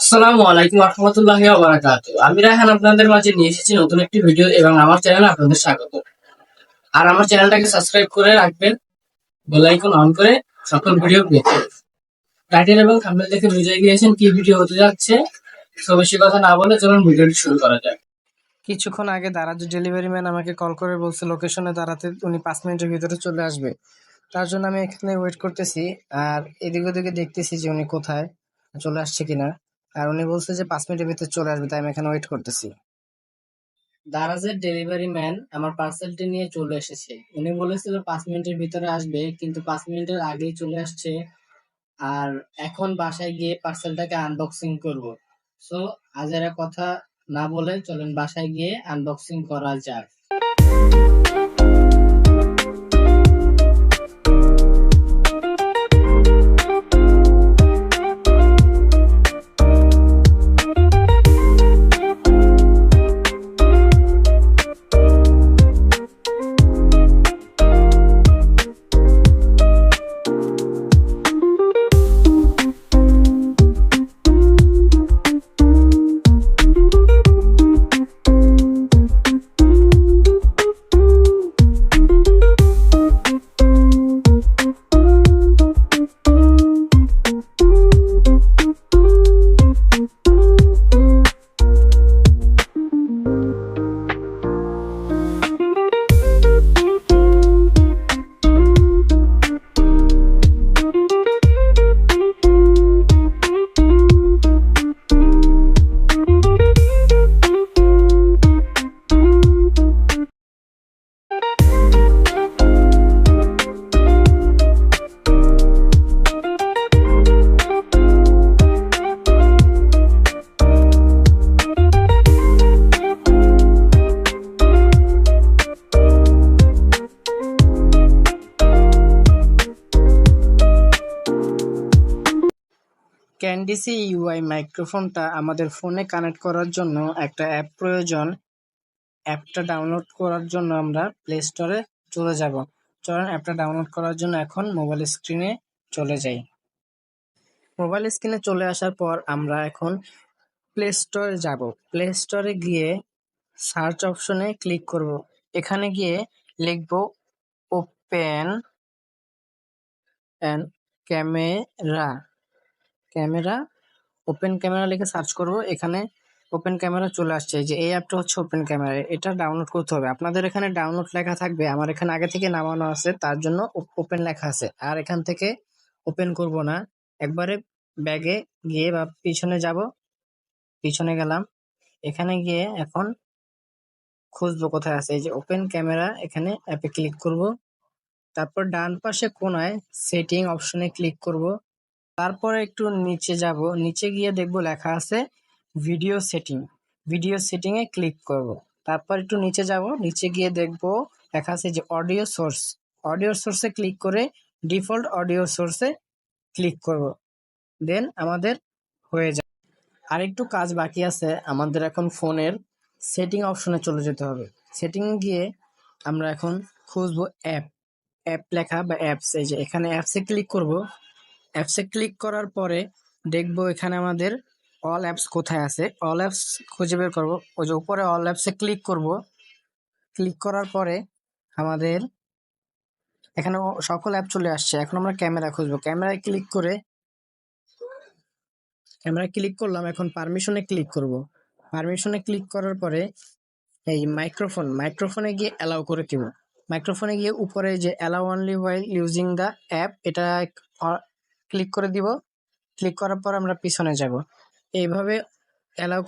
আসসালামু আলাইকুম রহমতুল্লাহ বারাকাত। আমি রায়হান আপনাদের মাঝে নিয়ে এসেছি নতুন একটি ভিডিও এবং আমার চ্যানেলে আপনাদের স্বাগত। আর আমার চ্যানেলটাকে সাবস্ক্রাইব করে রাখবেন, বেল আইকন অন করে সকল ভিডিও পেতে। টাইটেল এবং থাম্বনেল দেখে বুঝে গিয়েছেন কি ভিডিও হতে যাচ্ছে। তো বেশি কথা না বলে চলুন ভিডিওটি শুরু করা যাক। কিছুক্ষণ আগে দারাজ ডেলিভারি ম্যান আমাকে কল করে বলছে, লোকেশনে দাঁড়াতে উনি পাঁচ মিনিটের ভিতরে চলে আসবে। তার জন্য আমি এখানে ওয়েট করতেছি, আর এদিক ওদিকে দেখতেছি যে উনি কোথায়, চলে আসছে কিনা। আর উনি বলছে যে, পাঁচ মিনিটের ভিতরে চলে আসবে, তাই আমি এখানে ওয়েট করতেছি। দারাজের ডেলিভারি ম্যান আমার পার্সেলটি নিয়ে চলে এসেছে। উনি বলেছিল পাঁচ মিনিটের ভিতরে আসবে, কিন্তু পাঁচ মিনিটের আগেই চলে আসছে। আর এখন বাসায় গিয়ে পার্সেলটাকে আনবক্সিং করব। সো আজেরা কথা না বলে চলেন বাসায় গিয়ে আনবক্সিং করা যাক। ক্যান্ডিসি ইউআই মাইক্রোফোনটা আমাদের ফোনে কানেক্ট করার জন্য একটা অ্যাপ প্রয়োজন। অ্যাপটা ডাউনলোড করার জন্য আমরা প্লে স্টোরে চলে যাব। চলেন অ্যাপটা ডাউনলোড করার জন্য এখন মোবাইল স্ক্রিনে চলে যাই। মোবাইল স্ক্রিনে চলে আসার পর আমরা এখন প্লে স্টোরে যাব। প্লে স্টোরে গিয়ে সার্চ অপশনে ক্লিক করব। এখানে গিয়ে লিখব open and camera. Camera open camera লিখে সার্চ করব। এখানে ওপেন ক্যামেরা চলে আসছে। যে, এই অ্যাপটা হচ্ছে ওপেন ক্যামেরা। এটা ডাউনলোড করতে হবে। আপনাদের এখানে ডাউনলোড লেখা থাকবে। আমার এখানে আগে থেকে নামানো আছে। তার জন্য ওপেন লেখা আছে। আর এখান থেকে ওপেন করব না। একবারে ব্যাগে গিয়ে বা পিছনে যাব। পিছনে গেলাম। এখানে গিয়ে এখন খুঁজবো কোথায় আছে। এই যে ওপেন ক্যামেরা, এখানে অ্যাপে ক্লিক করব। তারপর ডান পাশে কোনায় সেটিং অপশনে ক্লিক করব। তারপরে একটু নিচে যাব। নিচে গিয়ে দেখব লেখা আছে, ভিডিও সেটিং। ভিডিও সেটিং এ ক্লিক করব। তারপর একটু নিচে যাব। নিচে গিয়ে দেখব লেখা আছে যে, অডিও সোর্স। অডিও সোর্সে ক্লিক করে ডিফল্ট অডিও সোর্সে ক্লিক করব। দেন আমাদের হয়ে যাবে। আর একটু কাজ বাকি আছে। আমাদের এখন ফোনের সেটিং অপশনে চলে যেতে হবে। সেটিং গিয়ে আমরা এখন খুঁজবো অ্যাপ। অ্যাপ লেখা বা অ্যাপস, এই যে এখানে অ্যাপসে ক্লিক করব। অ্যাপসে ক্লিক করার পরে দেখব এখানে আমাদের অল অ্যাপস কোথায় আছে। অল অ্যাপস খুঁজে বের করব। ওই যে উপরে অল অ্যাপসে ক্লিক করব। ক্লিক করার পরে আমাদের এখানে সকল অ্যাপ চলে আসছে। এখন আমরা ক্যামেরা খুঁজবো। ক্যামেরায় ক্লিক করে ক্যামেরায় ক্লিক করলাম। এখন পারমিশনে ক্লিক করব। পারমিশনে ক্লিক করার পরে এই মাইক্রোফোন মাইক্রোফোনে গিয়ে অ্যালাউ করে দিব মাইক্রোফোনে গিয়ে উপরে যে allow only while using the app এটা ক্লিক করে দিব। ক্লিক করার পর আমরা পিছনে যাব। এইভাবে অ্যালাউ